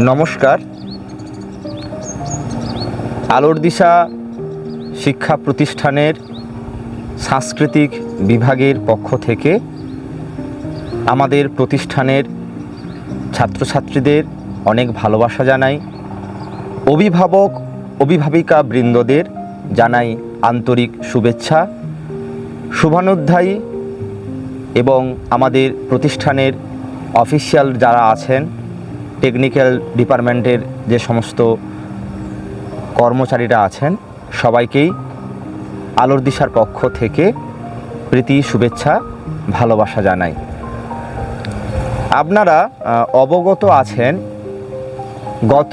নমস্কার। আলোর দিশা শিক্ষা প্রতিষ্ঠানের সাংস্কৃতিক বিভাগের পক্ষ থেকে আমাদের প্রতিষ্ঠানের ছাত্রছাত্রীদের অনেক ভালোবাসা জানাই, অভিভাবক, অভিভাবিকা বৃন্দদের জানাই আন্তরিক শুভেচ্ছা, শুভানুধ্যায়ী এবং আমাদের প্রতিষ্ঠানের অফিসিয়াল যারা আছেন টেকনিক্যাল ডিপার্টমেন্টের যে সমস্ত কর্মচারীরা আছেন, সবাইকেই আলোর দিশার পক্ষ থেকে প্রীতি, শুভেচ্ছা, ভালোবাসা জানাই। আপনারা অবগত আছেন, গত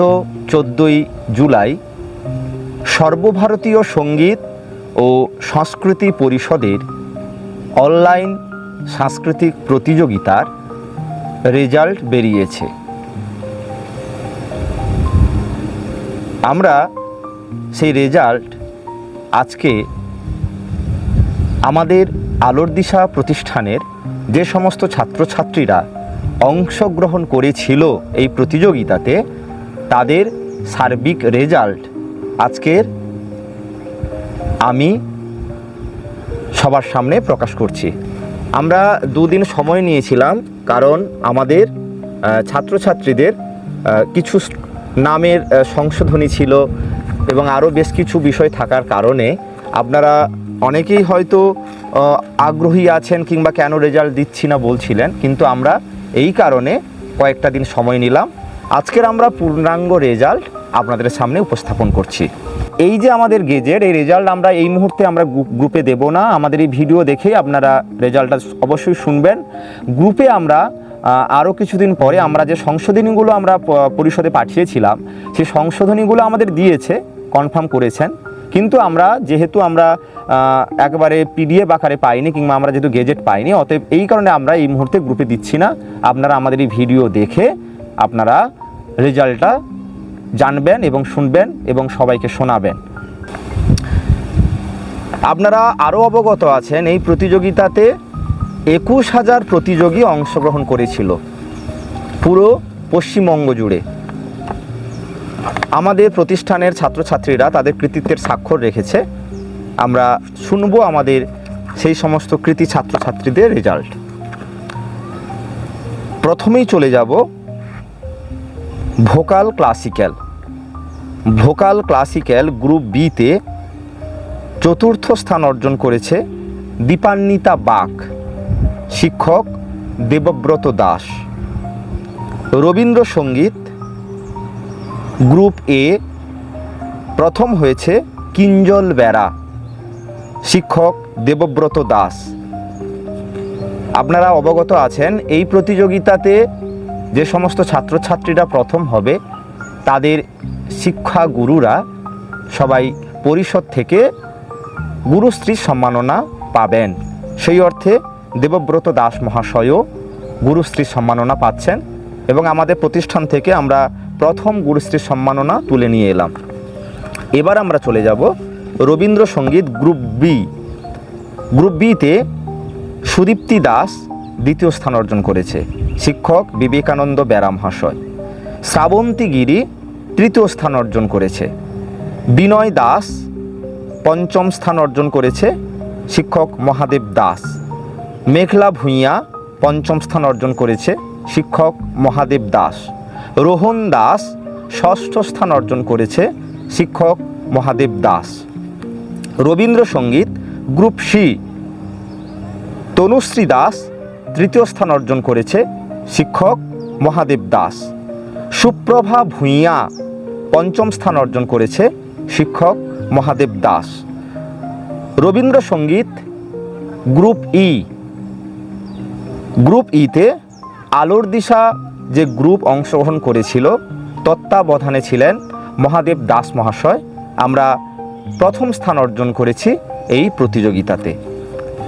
চোদ্দোই জুলাই সর্বভারতীয় সংগীত ও সংস্কৃতি পরিষদের অনলাইন সাংস্কৃতিক প্রতিযোগিতার রেজাল্ট বেরিয়েছে। আমরা সেই রেজাল্ট আজকে আমাদের আলোর দিশা প্রতিষ্ঠানের যে সমস্ত ছাত্রছাত্রীরা অংশগ্রহণ করেছিল এই প্রতিযোগিতাতে, তাদের সার্বিক রেজাল্ট আজকের আমি সবার সামনে প্রকাশ করছি। আমরা দুদিন সময় নিয়েছিলাম, কারণ আমাদের ছাত্রছাত্রীদের কিছু নামের সংশোধনী ছিল এবং আরও বেশ কিছু বিষয় থাকার কারণে আপনারা অনেকেই হয়তো আগ্রহী আছেন কিংবা কেন রেজাল্ট দিচ্ছি না বলছিলেন, কিন্তু আমরা এই কারণে কয়েকটা দিন সময় নিলাম। আজকের আমরা পূর্ণাঙ্গ রেজাল্ট আপনাদের সামনে উপস্থাপন করছি। এই যে আমাদের গেজেট এই রেজাল্ট আমরা এই মুহূর্তে আমরা গ্রুপে দেব না। আমাদের এই ভিডিও দেখে আপনারা রেজাল্টটা অবশ্যই শুনবেন। গ্রুপে আমরা আরও কিছুদিন পরে আমরা যে সংশোধনীগুলো আমরা পরিষদে পাঠিয়েছিলাম, সেই সংশোধনীগুলো আমাদের দিয়েছে, কনফার্ম করেছেন। কিন্তু আমরা যেহেতু আমরা একবারে পিডিএফ আকারে পাইনি কিংবা আমরা যেহেতু গেজেট পাইনি, অতএব এই কারণে আমরা এই মুহূর্তে গ্রুপে দিচ্ছি না। আপনারা আমাদের এই ভিডিও দেখে আপনারা রেজাল্টটা জানবেন এবং শুনবেন এবং সবাইকে শোনাবেন। আপনারা আরও অবগত আছেন এই প্রতিযোগিতাতে একুশ হাজার প্রতিযোগী অংশগ্রহণ করেছিল, পুরো পশ্চিমবঙ্গ জুড়ে। আমাদের প্রতিষ্ঠানের ছাত্রছাত্রীরা তাদের কৃতিত্বের স্বাক্ষর রেখেছে। আমরা শুনব আমাদের সেই সমস্ত কৃতি ছাত্রছাত্রীদের রেজাল্ট প্রথমেই চলে যাব vocal classical. Vocal classical group বিতে চতুর্থ স্থান অর্জন করেছে দীপান্বিতা বাক শিক্ষক দেবব্রত দাস। রবীন্দ্রসঙ্গীত গ্রুপ এ প্রথম হয়েছে কিঞ্জল বেড়া শিক্ষক দেবব্রত দাস। আপনারা অবগত আছেন, এই প্রতিযোগিতাতে যে সমস্ত ছাত্রছাত্রীরা প্রথম হবে, তাদের শিক্ষা গুরুরা সবাই পরিষদ থেকে গুরুশ্রী সম্মাননা পাবেন। সেই অর্থে দেবব্রত দাস মহাশয়ও গুরুশ্রী সম্মাননা পাচ্ছেন এবং আমাদের প্রতিষ্ঠান থেকে আমরা প্রথম গুরুশ্রী সম্মাননা তুলে নিয়ে এলাম। এবার আমরা চলে যাব রবীন্দ্রসঙ্গীত গ্রুপ বি গ্রুপ বিতে সুদীপ্তি দাস দ্বিতীয় স্থান অর্জন করেছে, শিক্ষক বিবেকানন্দ বেরা মহাশয় শ্রাবন্তী গিরি তৃতীয় স্থান অর্জন করেছে। বিনয় দাস পঞ্চম স্থান অর্জন করেছে, শিক্ষক মহাদেব দাস। মেঘলা ভূঁইয়া পঞ্চম স্থান অর্জন করেছে শিক্ষক মহাদেব দাস। রোহন দাস ষষ্ঠ স্থান অর্জন করেছে শিক্ষক মহাদেব দাস। রবীন্দ্রসঙ্গীত গ্রুপ সি তনুশ্রী দাস তৃতীয় স্থান অর্জন করেছে শিক্ষক মহাদেব দাস। সুপ্রভা ভূঁইয়া পঞ্চম স্থান অর্জন করেছে শিক্ষক Mahadev Das. Rabindrasangeet group E group ইতে আলোর দিশা যে গ্রুপ অংশগ্রহণ করেছিল, তত্ত্বাবধানে ছিলেন মহাদেব দাস মহাশয়। আমরা প্রথম স্থান অর্জন করেছি এই প্রতিযোগিতাতে।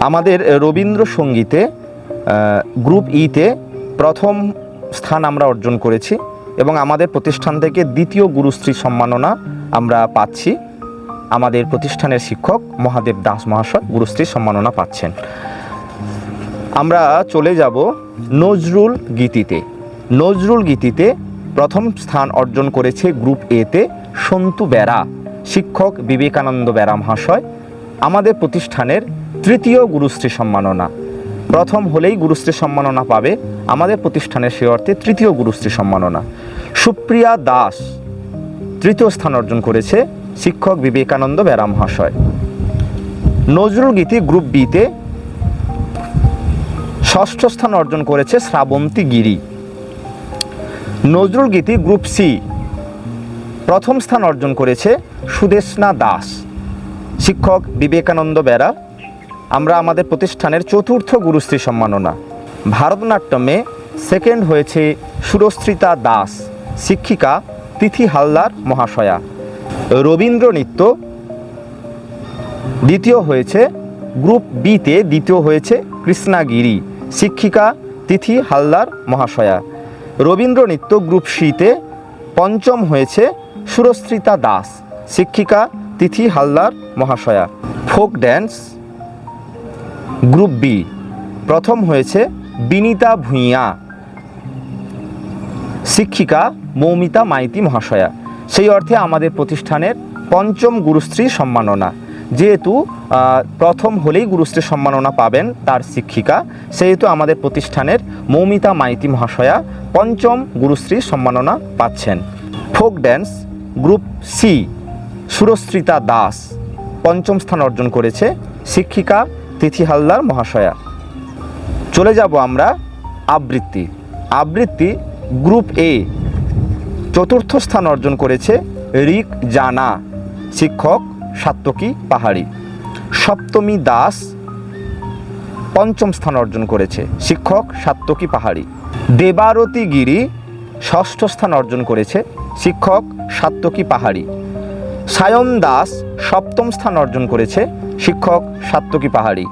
আমাদের রবীন্দ্রসঙ্গীতে গ্রুপ ইতে প্রথম স্থান আমরা অর্জন করেছি এবং আমাদের প্রতিষ্ঠান থেকে দ্বিতীয় গুরুশ্রী সম্মাননা আমরা পাচ্ছি। আমাদের প্রতিষ্ঠানের শিক্ষক মহাদেব দাস মহাশয় গুরুশ্রী সম্মাননা পাচ্ছেন। আমরা চলে যাব নজরুল গীতিতে। নজরুল গীতিতে প্রথম স্থান অর্জন করেছে গ্রুপ এতে সন্তু বেরা, শিক্ষক বিবেকানন্দ বেরা মহাশয়। আমাদের প্রতিষ্ঠানের তৃতীয় গুরুশ্রী সম্মাননা। প্রথম হলেই গুরুশ্রী সম্মাননা পাবে আমাদের প্রতিষ্ঠানের সে অর্থে তৃতীয় গুরুশ্রী সম্মাননা। সুপ্রিয়া দাস তৃতীয় স্থান অর্জন করেছে শিক্ষক বিবেকানন্দ বেরা মহাশয়। নজরুল গীতি গ্রুপ বিতে ষষ্ঠ স্থান অর্জন করেছে শ্রাবন্তী গিরি। নজরুল গীতি গ্রুপ সি প্রথম স্থান অর্জন করেছে সুদেশনা দাস। শিক্ষক বিবেকানন্দ বেরা আমরা আমাদের প্রতিষ্ঠানের চতুর্থ গুরুশ্রী সম্মাননা। ভারতনাট্যমে সেকেন্ড হয়েছে সুরশ্রিতা দাস, শিক্ষিকা তিথি হালদার মহাশয়া। রবীন্দ্র নৃত্য দ্বিতীয় হয়েছে, গ্রুপ বিতে দ্বিতীয় হয়েছে কৃষ্ণাগিরি শিক্ষিকা, তিথি, হালদার, মহাশয়া। রবীন্দ্র নৃত্য গ্রুপ সিতে পঞ্চম হয়েছে সুরশ্রিতা দাস, শিক্ষিকা, তিথি, হালদার, মহাশয়া। ফোক ড্যান্স গ্রুপ বি, প্রথম হয়েছে বিনিতা ভূঁইয়া, শিক্ষিকা, মৌমিতা মাইতি মহাশয়া। সেই অর্থে আমাদের প্রতিষ্ঠানের পঞ্চম গুরুশ্রী সম্মাননা। যেহেতু প্রথম হলেই গুরুশ্রী সম্মাননা পাবেন তার শিক্ষিকা, সেহেতু আমাদের প্রতিষ্ঠানের মৌমিতা মাইতি মহাশয়া পঞ্চম গুরুশ্রী সম্মাননা পাচ্ছেন। Folk dance group C, Surashrita Das পঞ্চম স্থান অর্জন করেছে শিক্ষিকা তিথি হালদার মহাশয়া। চলে যাব আমরা আবৃত্তি। আবৃত্তি গ্রুপ এ, চতুর্থ স্থান অর্জন করেছে রিক জানা, শিক্ষক সাত্তকী পাহাড়ি। সপ্তমী দাস পঞ্চম স্থান অর্জন করেছে। শিক্ষক সাত্তকী পাহাড়ি। দেবারতী গিরি ষষ্ঠ স্থান অর্জন করেছে। শিক্ষক সাত্তকী পাহাড়ি। সায়ন দাস সপ্তম স্থান অর্জন করেছে। শিক্ষক সাত্তকী পাহাড়ি।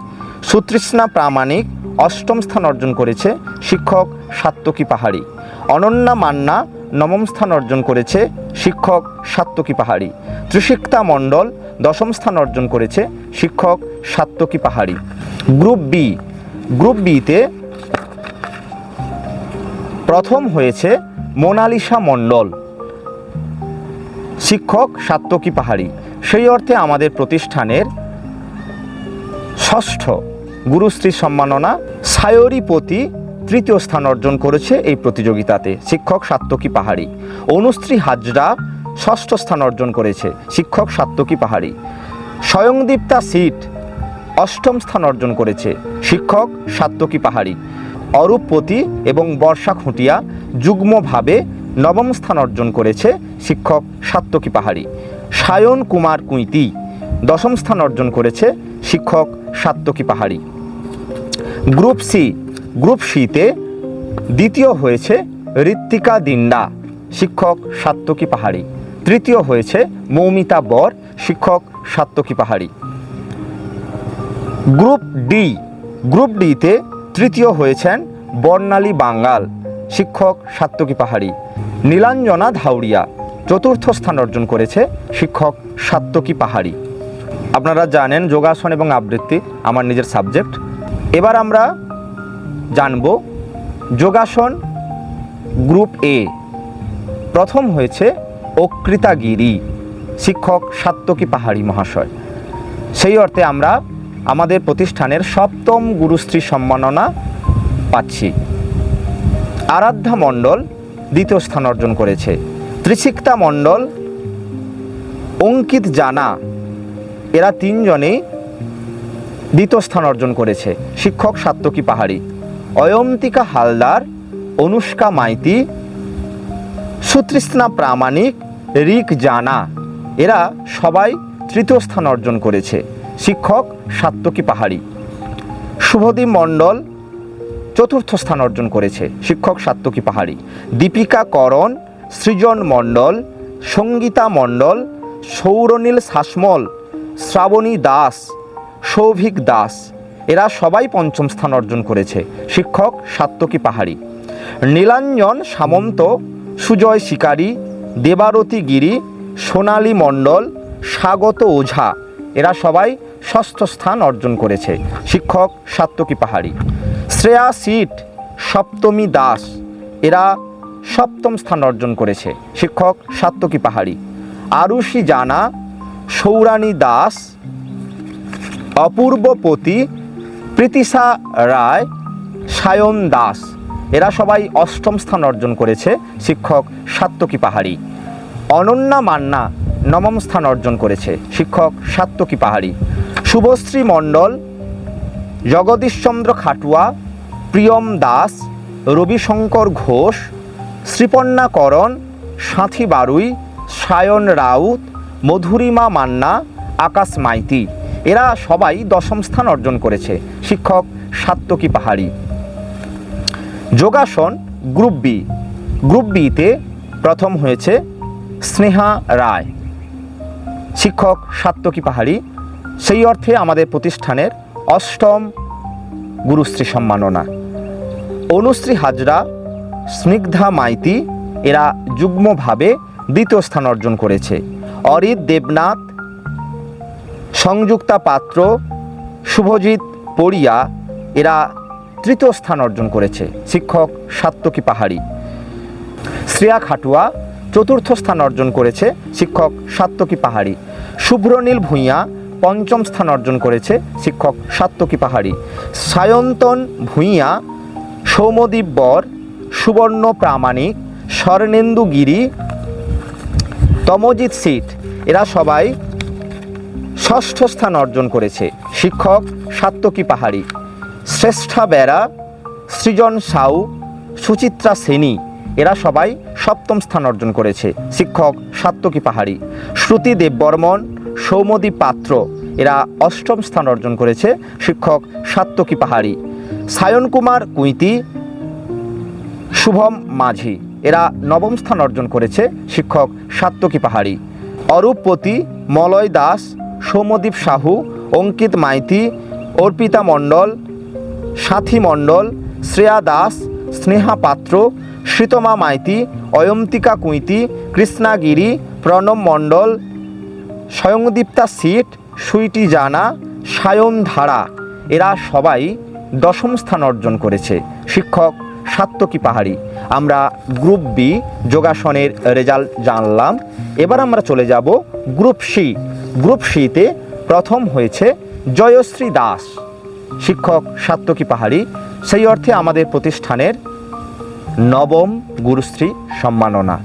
সুতৃষ্ণা প্রামাণিক অষ্টম স্থান অর্জন করেছে। শিক্ষক সাত্তকী পাহাড়ি। অনন্যা মান্না নবম স্থান অর্জন করেছে শিক্ষক সাত্তকী পাহাড়ি। ত্রিশিক্তা মণ্ডল দশম স্থান অর্জন করেছে শিক্ষক সাত্তকী পাহাড়ি। গ্রুপ বি, গ্রুপ বিতে প্রথম হয়েছে মোনালিসা মণ্ডল, শিক্ষক সাত্তকী পাহাড়ি। সেই অর্থে আমাদের প্রতিষ্ঠানের ষষ্ঠ গুরুশ্রী সম্মাননা সায়রীপতি তৃতীয় স্থান অর্জন করেছে এই প্রতিযোগিতাতে। শিক্ষক সাত্তকী পাহাড়ি। অনুশ্রী হাজরা ষষ্ঠ স্থান অর্জন করেছে। শিক্ষক সাত্তকী পাহাড়ি। স্বয়ংদীপ্তা সিট অষ্টম স্থান অর্জন করেছে। শিক্ষক সাত্তকী পাহাড়ি। অরূপপতি এবং বর্ষা খুঁটিয়া যুগ্মভাবে নবম স্থান অর্জন করেছে শিক্ষক সাত্তকী পাহাড়ি। সায়ন কুমার কুঁইতি দশম স্থান অর্জন করেছে শিক্ষক সাত্তকী পাহাড়ি। গ্রুপ সি গ্রুপ সিতে দ্বিতীয় হয়েছে ঋত্বিকা দিন্ডা, শিক্ষক সাত্তকী পাহাড়ি। তৃতীয় হয়েছে মৌমিতা বর, শিক্ষক সাত্তকী পাহাড়ি। গ্রুপ ডি, গ্রুপ ডিতে তৃতীয় হয়েছেন বর্ণালী বাঙ্গাল, শিক্ষক সাত্তকী পাহাড়ি। নীলাঞ্জনা ধাউড়িয়া চতুর্থ স্থান অর্জন করেছে শিক্ষক সাত্তকী পাহাড়ি। আপনারা জানেন যোগাসন এবং আবৃত্তি আমার নিজের সাবজেক্ট। এবার আমরা জানব। যোগাসন গ্রুপ এ। প্রথম হয়েছে অকৃতাগিরি, শিক্ষক সাত্তকী পাহাড়ি মহাশয়। সেই অর্থে আমরা আমাদের প্রতিষ্ঠানের সপ্তম গুরুশ্রী সম্মাননা পাচ্ছি। আরাধ্যা মণ্ডল দ্বিতীয় স্থান অর্জন করেছে। ত্রিশিক্তা মণ্ডল, অঙ্কিত জানা, এরা তিনজনেই দ্বিতীয় স্থান অর্জন করেছে, শিক্ষক সাত্তকী পাহাড়ি। অয়ন্তিকা হালদার, অনুষ্কা মাইতি, সুতৃষ্ণা প্রামাণিক, রিক জানা। এরা সবাই তৃতীয় স্থান অর্জন করেছে। শিক্ষক সাত্তকী পাহাড়ি। শুভদীপ মণ্ডল চতুর্থ স্থান অর্জন করেছে। শিক্ষক সাত্তকী পাহাড়ি। দীপিকা করণ, সৃজন মণ্ডল, সঙ্গীতা মণ্ডল, সৌরনীল শাসমল, শ্রাবণী দাস, সৌভিক দাস। এরা সবাই পঞ্চম স্থান অর্জন করেছে। শিক্ষক সাত্তকী পাহাড়ি। নীলাঞ্জন সামন্ত, সুজয় শিকারী, দেবারতী গিরি, সোনালী মণ্ডল, স্বাগত ওঝা, এরা সবাই ষষ্ঠ স্থান অর্জন করেছে। শিক্ষক সাত্তকী পাহাড়ি। শ্রেয়া সিট, সপ্তমী দাস, এরা সপ্তম স্থান অর্জন করেছে। শিক্ষক সাত্তকী পাহাড়ি। আরুষি জানা সৌরানী দাস, অপূর্বপতি প্রীতিশা রায়, সায়ন দাস। এরা সবাই অষ্টম স্থান অর্জন করেছে, শিক্ষক সাত্তকী পাহাড়ি। অনন্যা মান্না নবম স্থান অর্জন করেছে, শিক্ষক সাত্তকী পাহাড়ি। শুভশ্রী মণ্ডল জগদীশচন্দ্র খাটুয়া, প্রিয়ম দাস, রবিশঙ্কর ঘোষ, শ্রীপন্না করণ, সাথী বারুই, সায়ন রাউত, মধুরিমা মান্না, আকাশ মাইতি। এরা সবাই দশম স্থান অর্জন করেছে শিক্ষক সাত্তকী পাহাড়ি। যোগাসন গ্রুপ বি। গ্রুপ বিতে প্রথম হয়েছে স্নেহা রায়। শিক্ষক সাত্তকী পাহাড়ি। সেই অর্থে আমাদের প্রতিষ্ঠানের অষ্টম গুরুশ্রী সম্মাননা। অনুশ্রী হাজরা স্নিগ্ধা মাইতি, এরা যুগ্মভাবে দ্বিতীয় স্থান অর্জন করেছে। অরিত দেবনাথ, সংযুক্তা পাত্র, শুভজিৎ পড়িয়া এরা তৃতীয় স্থান অর্জন করেছে। শিক্ষক সাত্তকী পাহাড়ি। শ্রেয়া খাটুয়া চতুর্থ স্থান অর্জন করেছে শিক্ষক সাত্তকী পাহাড়ি। শুভ্রনীল ভূঁইয়া পঞ্চম স্থান অর্জন করেছে শিক্ষক সাত্তকী পাহাড়ি। সায়ন্তন ভূঁইয়া, সৌমদীপ বর, সুবর্ণ প্রামাণিক, স্বর্ণেন্দু গিরি, তমজিৎ সিট, এরা সবাই ষষ্ঠ স্থান অর্জন করেছে। শিক্ষক সাত্তকী পাহাড়ি, শ্রেষ্ঠা বেরা সৃজন সাউ, সুচিত্রা সেনী, এরা সবাই সপ্তম স্থান অর্জন করেছে, শিক্ষক সাত্তকী পাহাড়ি। শ্রুতি দেববর্মন, সৌমদী পাত্র, এরা অষ্টম স্থান অর্জন করেছে, শিক্ষক সাত্তকী পাহাড়ি। সায়ন কুমার কুইতি, শুভম মাঝি, এরা নবম স্থান অর্জন করেছে, শিক্ষক সাত্তকী পাহাড়ি। অরূপপতি, মলয় দাস, সৌমদীপ সাহু অঙ্কিত মাইতি, অর্পিতা মণ্ডল, সাথী মণ্ডল, শ্রেয়া দাস, স্নেহা পাত্র শ্রীতমা মাইতি, অয়ন্তিকা কুইতি কৃষ্ণাগিরি প্রণব মণ্ডল, স্বয়ংদীপ্তা সিট সুইটি জানা, সায়ন ধারা। এরা সবাই দশম স্থান অর্জন করেছে। শিক্ষক সাত্তকী পাহাড়ি। আমরা গ্রুপ বি যোগাসনের রেজাল্ট জানলাম। এবার আমরা চলে যাব গ্রুপ সি। গ্রুপ সিতে প্রথম হয়েছে জয়শ্রী দাস, শিক্ষক সাত্তকী পাহাড়ি। সেই অর্থে আমাদের প্রতিষ্ঠানের নবম গুরুশ্রী সম্মাননা।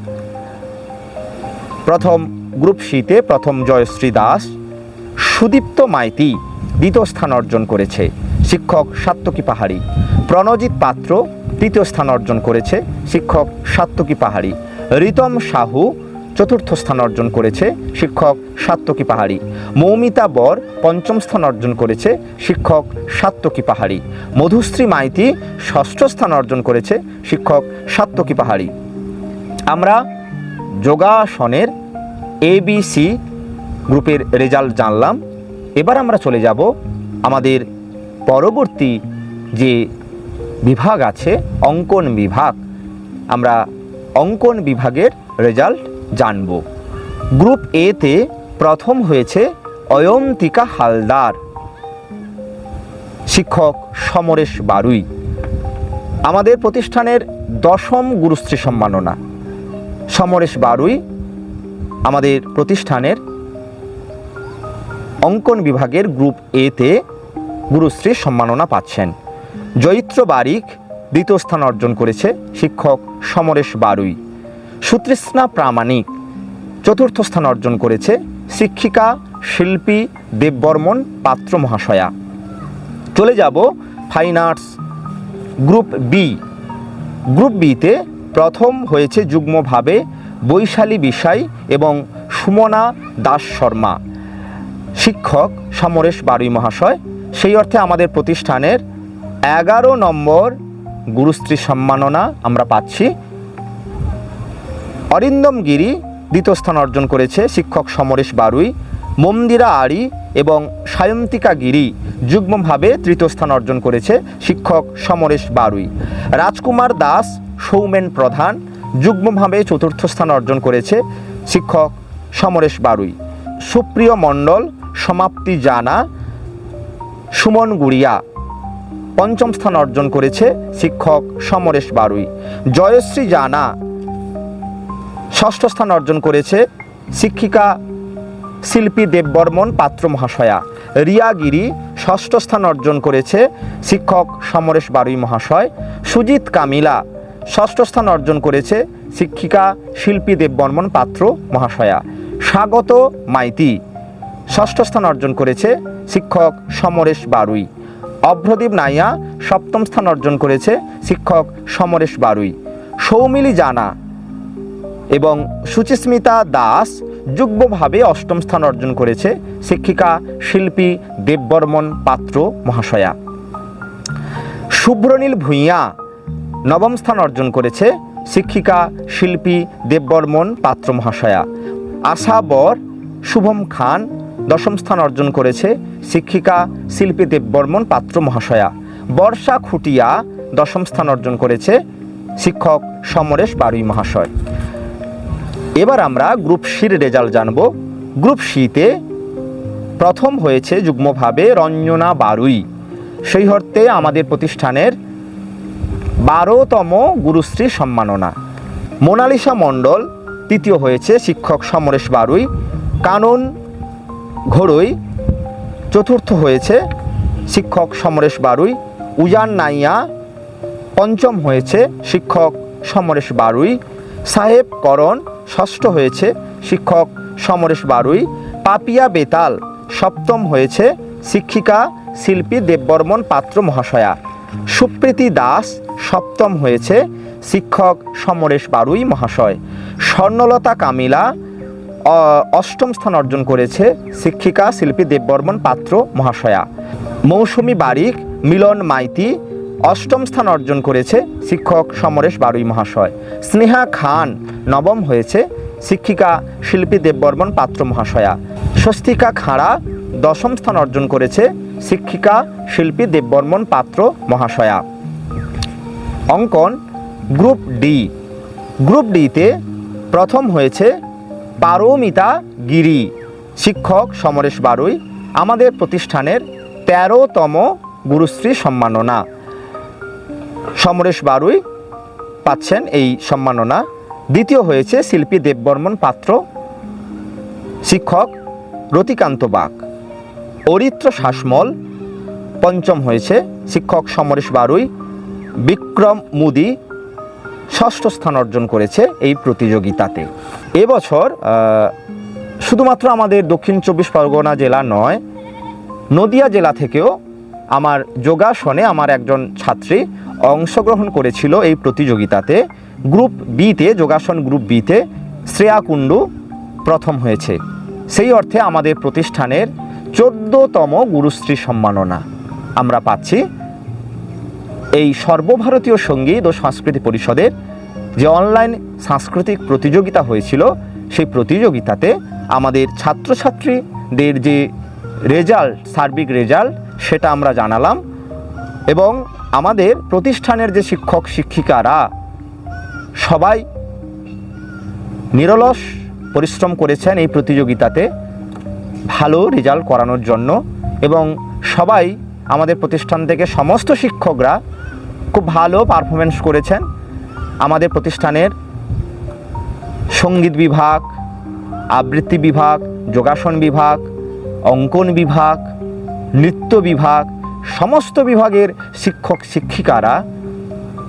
প্রথম গ্রুপ সিতে প্রথম জয়শ্রী দাস সুদীপ্ত মাইতি দ্বিতীয় স্থান অর্জন করেছে, শিক্ষক সাত্তকী পাহাড়ি। প্রণজিৎ পাত্র তৃতীয় স্থান অর্জন করেছে, শিক্ষক সাত্তকী পাহাড়ি। রিতম সাহু চতুর্থ স্থান অর্জন করেছে শিক্ষক সাত্তকী পাহাড়ি। মৌমিতা বর পঞ্চম স্থান অর্জন করেছে শিক্ষক সাত্তকী পাহাড়ি। মধুশ্রী মাইতি ষষ্ঠ স্থান অর্জন করেছে শিক্ষক সাত্তকী পাহাড়ি। আমরা যোগাসনের এবিসি গ্রুপের রেজাল্ট জানলাম। এবার আমরা চলে যাব আমাদের পরবর্তী যে বিভাগ আছে, অঙ্কন বিভাগ। আমরা অঙ্কন বিভাগের রেজাল্ট জানব। গ্রুপ এতে প্রথম হয়েছে অয়ন্তিকা হালদার। শিক্ষক সমরেশ বারুই। আমাদের প্রতিষ্ঠানের দশম গুরুশ্রী সম্মাননা। সমরেশ বারুই আমাদের প্রতিষ্ঠানের অঙ্কন বিভাগের গ্রুপ এতে গুরুশ্রী সম্মাননা পাচ্ছেন। জৈত্র বারিক দ্বিতীয় স্থান অর্জন করেছে শিক্ষক সমরেশ বারুই। সুতৃষ্ণা প্রামাণিক। চতুর্থ স্থান অর্জন করেছে শিক্ষিকা, শিল্পী, দেববর্মন, পাত্র মহাশয়া। চলে যাব fine arts group B group বিতে প্রথম হয়েছে যুগ্মভাবে বৈশালী বিষয় এবং সুমনা দাস শর্মা। শিক্ষক সমরেশ বারুই মহাশয়। সেই অর্থে আমাদের প্রতিষ্ঠানের এগারো নম্বর গুরুশ্রী সম্মাননা আমরা পাচ্ছি। অরিন্দম গিরি দ্বিতীয় স্থান অর্জন করেছে শিক্ষক সমরেশ বারুই, মন্দিরা আড়ি এবং সায়ন্তিকা গিরি যুগ্মভাবে তৃতীয় স্থান অর্জন করেছে শিক্ষক সমরেশ বারুই। রাজকুমার দাস, সৌমেন প্রধান যুগ্মভাবে চতুর্থ স্থান অর্জন করেছে শিক্ষক সমরেশ বারুই। সুপ্রিয় মণ্ডল, সমাপ্তি জানা, সুমন গুড়িয়া পঞ্চম স্থান অর্জন করেছে শিক্ষক সমরেশ বারুই। জয়শ্রী জানা ষষ্ঠ স্থান অর্জন করেছে শিক্ষিকা শিল্পী দেববর্মন পাত্র মহাশয়া রিয়াগিরি ষষ্ঠ স্থান অর্জন করেছে শিক্ষক সমরেশ বারুই মহাশয়। সুজিত কামিলা ষষ্ঠ স্থান অর্জন করেছে শিক্ষিকা শিল্পী দেববর্মন পাত্র মহাশয়া স্বাগত মাইতি ষষ্ঠ স্থান অর্জন করেছে শিক্ষক সমরেশ বারুই। অভ্রদীপ নাইয়া সপ্তম স্থান অর্জন করেছে শিক্ষক সমরেশ বারুই। সৌমিলি জানা এবং সুচিস্মিতা দাস যুগ্মভাবে অষ্টম স্থান অর্জন করেছে শিক্ষিকা শিল্পী দেববর্মন পাত্র মহাশয়া। শুভ্রনীল ভূঁইয়া নবম স্থান অর্জন করেছে শিক্ষিকা শিল্পী দেববর্মন পাত্র মহাশয়া। আশা বর শুভম খান দশম স্থান অর্জন করেছে শিক্ষিকা শিল্পী দেববর্মন পাত্র মহাশয়া। বর্ষা খুটিয়া দশম স্থান অর্জন করেছে শিক্ষক সমরেশ বারুই মহাশয়। এবার আমরা গ্রুপ সির রেজাল্ট জানব। গ্রুপ সিতে প্রথম হয়েছে যুগ্মভাবে রঞ্জনা বারুই। সেই অর্থে আমাদের প্রতিষ্ঠানের বারোতম গুরুশ্রী সম্মাননা। মোনালিসা মণ্ডল, তৃতীয় হয়েছে শিক্ষক সমরেশ বারুই। কানন ঘোড়ই, চতুর্থ হয়েছে শিক্ষক সমরেশ বারুই। উজান নাইয়া, পঞ্চম হয়েছে শিক্ষক সমরেশ বারুই। সাহেব করণ ষষ্ঠ হয়েছে শিক্ষক সমরেশ বারুই, পাপিয়া বেতাল, সপ্তম হয়েছে শিক্ষিকা শিল্পী দেববর্মন পাত্র মহাশয়া। সুপ্রীতি দাস, সপ্তম হয়েছে শিক্ষক সমরেশ বারুই মহাশয়। স্বর্ণলতা কামিলা অষ্টম স্থান অর্জন করেছে শিক্ষিকা শিল্পী দেববর্মন পাত্র মহাশয়া। মৌসুমি বারিক, মিলন মাইতি অষ্টম স্থান অর্জন করেছে শিক্ষক সমরেশ বারুই মহাশয়। স্নেহা খান নবম হয়েছে শিক্ষিকা শিল্পী দেববর্মন পাত্র মহাশয়া। স্বস্তিকা খাড়া দশম স্থান অর্জন করেছে শিক্ষিকা শিল্পী দেববর্মন পাত্র মহাশয়া। অঙ্কন গ্রুপ ডি। গ্রুপ ডিতে প্রথম হয়েছে পারমিতা গিরি, শিক্ষক সমরেশ বারুই। আমাদের প্রতিষ্ঠানের তেরোতম গুরুশ্রী সম্মাননা। সমরেশ বারুই পাচ্ছেন এই সম্মাননা। দ্বিতীয় হয়েছে শিল্পী দেববর্মন পাত্র, শিক্ষক রতিকান্ত বাগ। অরিত্র শাসমল পঞ্চম হয়েছে শিক্ষক সমরেশ বারুই। বিক্রম মুদি ষষ্ঠ স্থান অর্জন করেছে এই প্রতিযোগিতাতে। এবছর শুধুমাত্র আমাদের দক্ষিণ চব্বিশ পরগনা জেলা নয়, নদিয়া জেলা থেকেও আমার যোগাসনে আমার একজন ছাত্রী অংশগ্রহণ করেছিল এই প্রতিযোগিতাতে। গ্রুপ বিতে যোগাসন গ্রুপ বিতে শ্রেয়া কুণ্ডু প্রথম হয়েছে। সেই অর্থে আমাদের প্রতিষ্ঠানের চোদ্দতম গুরুশ্রী সম্মাননা। আমরা পাচ্ছি এই সর্বভারতীয় সংগীত ও সংস্কৃতি পরিষদের যে অনলাইন সাংস্কৃতিক প্রতিযোগিতা হয়েছিল, সেই প্রতিযোগিতাতে আমাদের ছাত্রছাত্রীদের যে রেজাল্ট, সার্বিক রেজাল্ট, সেটা আমরা জানালাম। এবং আমাদের প্রতিষ্ঠানের যে শিক্ষক শিক্ষিকারা, সবাই নিরলস পরিশ্রম করেছেন এই প্রতিযোগিতাতে ভালো রেজাল্ট করানোর জন্য এবং সবাই আমাদের প্রতিষ্ঠান থেকে সমস্ত শিক্ষকরা খুব ভালো পারফরমেন্স করেছেন। আমাদের প্রতিষ্ঠানের সংগীত বিভাগ, আবৃত্তি বিভাগ, যোগাসন বিভাগ, অঙ্কন বিভাগ, নৃত্য বিভাগ সমস্ত বিভাগের শিক্ষক শিক্ষিকারা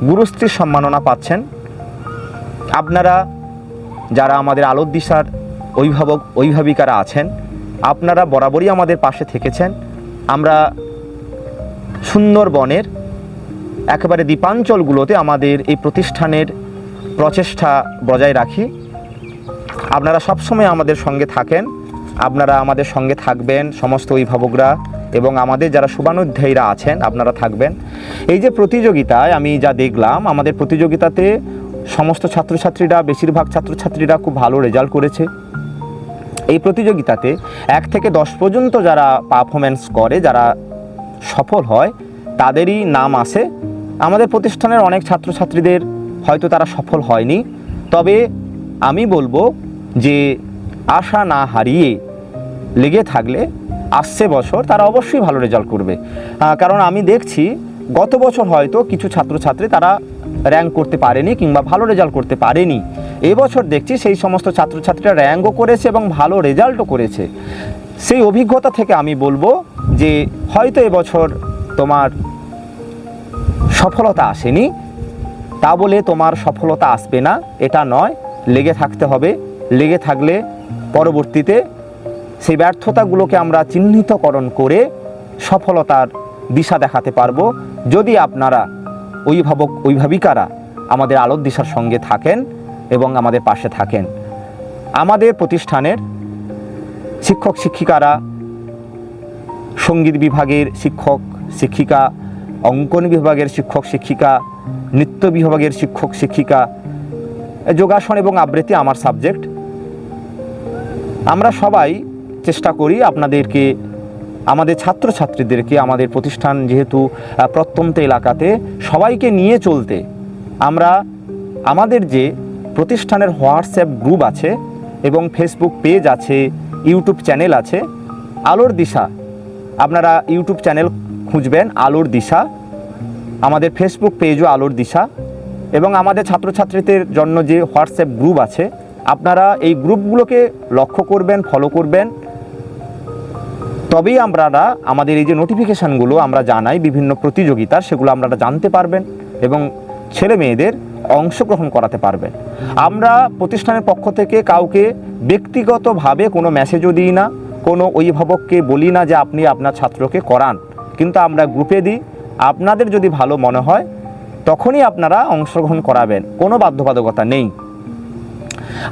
গুরুশ্রী সম্মাননা পাচ্ছেন। আপনারা যারা আমাদের আলোর দিশার অভিভাবক, অভিভাবিকারা আছেন, আপনারা বরাবরই আমাদের পাশে থেকেছেন। আমরা সুন্দরবনের একেবারে দ্বীপাঞ্চলগুলোতে আমাদের এই প্রতিষ্ঠানের প্রচেষ্টা বজায় রাখি। আপনারা সবসময় আমাদের সঙ্গে থাকেন। আপনারা আমাদের সঙ্গে থাকবেন, সমস্ত অভিভাবকরা। এবং আমাদের যারা শুভানুধ্যায়ীরা আছেন, আপনারা থাকবেন। এই যে প্রতিযোগিতায় আমি যা দেখলাম, আমাদের প্রতিযোগিতাতে সমস্ত ছাত্রছাত্রীরা, বেশিরভাগ ছাত্রছাত্রীরা খুব ভালো রেজাল্ট করেছে। এই প্রতিযোগিতাতে এক থেকে দশ পর্যন্ত যারা পারফরমেন্স করে, যারা সফল হয়, তাদেরই নাম আসে। আমাদের প্রতিষ্ঠানের অনেক ছাত্রছাত্রীদের হয়তো তারা সফল হয়নি। তবে আমি বলব যে আশা না হারিয়ে লেগে থাকলে আসছে বছর, তারা অবশ্যই ভালো রেজাল্ট করবে। কারণ আমি দেখছি গত বছর হয়তো কিছু ছাত্রছাত্রী তারা র্যাঙ্ক করতে পারেনি কিংবা ভালো রেজাল্ট করতে পারেনি। এবছর দেখছি সেই সমস্ত ছাত্রছাত্রীরা র্যাঙ্কও করেছে এবং ভালো রেজাল্টও করেছে। সেই অভিজ্ঞতা থেকে আমি বলব যে হয়তো এবছর তোমার সফলতা আসেনি, তা বলে তোমার সফলতা আসবে না, এটা নয়। লেগে থাকতে হবে। লেগে থাকলে পরবর্তীতে সেই ব্যর্থতাগুলোকে আমরা চিহ্নিতকরণ করে সফলতার দিশা দেখাতে পারব। যদি আপনারা অভিভাবক, অভিভাবিকারা আমাদের আলোর দিশার সঙ্গে থাকেন এবং আমাদের পাশে থাকেন, আমাদের প্রতিষ্ঠানের শিক্ষক, শিক্ষিকারা, সংগীত বিভাগের শিক্ষক, শিক্ষিকা, অঙ্কন বিভাগের শিক্ষক, শিক্ষিকা, নৃত্য বিভাগের শিক্ষক, শিক্ষিকা, যোগাসন এবং আবৃত্তি আমার সাবজেক্ট। আমরা সবাই চেষ্টা করি আপনাদেরকে, আমাদের ছাত্রছাত্রীদেরকে, আমাদের প্রতিষ্ঠান যেহেতু প্রত্যন্ত এলাকাতে সবাইকে নিয়ে চলতে, আমরা আমাদের যে প্রতিষ্ঠানের হোয়াটসঅ্যাপ গ্রুপ আছে এবং ফেসবুক পেজ আছে, ইউটিউব চ্যানেল আছে, আলোর দিশা, আপনারা ইউটিউব চ্যানেল খুঁজবেন, আলোর দিশা, আমাদের ফেসবুক পেজও আলোর দিশা, এবং আমাদের ছাত্রছাত্রীদের জন্য যে হোয়াটসঅ্যাপ গ্রুপ আছে, আপনারা এই গ্রুপগুলোকে লক্ষ্য করবেন, ফলো করবেন তবেই আমরা আমাদের এই যে নোটিফিকেশানগুলো আমরা জানাই বিভিন্ন প্রতিযোগিতার, সেগুলো আপনারা জানতে পারবেন এবং ছেলে মেয়েদের অংশগ্রহণ করাতে পারবেন। আমরা প্রতিষ্ঠানের পক্ষ থেকে কাউকে ব্যক্তিগতভাবে কোনো মেসেজও দিই না, কোনো অভিভাবককে বলি না যে আপনি আপনার ছাত্রকে করান। কিন্তু আমরা গ্রুপে দিই, আপনাদের যদি ভালো মনে হয়, তখনই আপনারা অংশগ্রহণ করাবেন, কোনো বাধ্যবাধকতা নেই।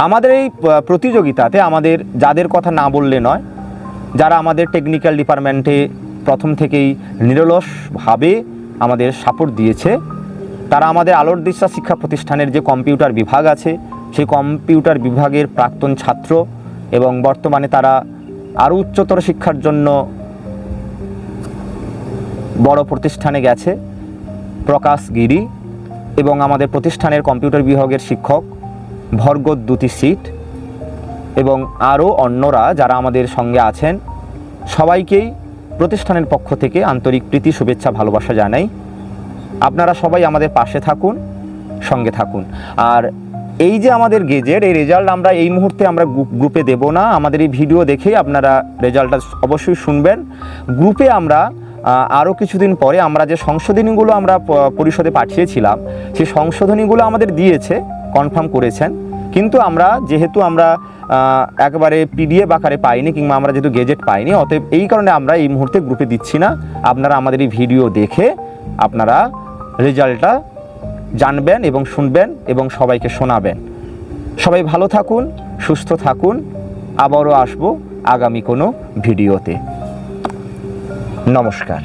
আমাদের এই প্রতিযোগিতাতে আমাদের যাদের কথা না বললে নয় যারা আমাদের টেকনিক্যাল ডিপার্টমেন্টে প্রথম থেকেই নিরলসভাবে আমাদের সাপোর্ট দিয়েছে, তারা আমাদের আলোর দিশা শিক্ষা প্রতিষ্ঠানের যে কম্পিউটার বিভাগ আছে, সেই কম্পিউটার বিভাগের প্রাক্তন ছাত্র এবং বর্তমানে তারা আরও উচ্চতর শিক্ষার জন্য বড় প্রতিষ্ঠানে গেছে, প্রকাশ গিরি এবং আমাদের প্রতিষ্ঠানের কম্পিউটার বিভাগের শিক্ষক ভর্গদ্যুতি সিট। এবং আরও অন্যরা যারা আমাদের সঙ্গে আছেন, সবাইকেই প্রতিষ্ঠানের পক্ষ থেকে আন্তরিক প্রীতি, শুভেচ্ছা, ভালোবাসা জানাই। আপনারা সবাই আমাদের পাশে থাকুন, সঙ্গে থাকুন। আর এই যে আমাদের গেজেট, এই রেজাল্ট আমরা এই মুহূর্তে আমরা গ্রুপে দেব না। আমাদের এই ভিডিও দেখেই আপনারা রেজাল্টটা অবশ্যই শুনবেন। গ্রুপে আমরা আরও কিছুদিন পরে আমরা যে সংশোধনীগুলো আমরা পরিষদে পাঠিয়েছিলাম, সেই সংশোধনীগুলো আমাদের দিয়েছে, কনফার্ম করেছেন। কিন্তু আমরা যেহেতু আমরা একবারে পিডিএফ আকারে পাইনি কিংবা আমরা যেহেতু গেজেট পাইনি, অতএব এই কারণে আমরা এই মুহূর্তে গ্রুপে দিচ্ছি না। আপনারা আমাদের এই ভিডিও দেখে আপনারা রেজাল্টটা জানবেন এবং শুনবেন এবং সবাইকে শোনাবেন। সবাই ভালো থাকুন, সুস্থ থাকুন, আবারও আসব আগামী কোনো ভিডিওতে। নমস্কার।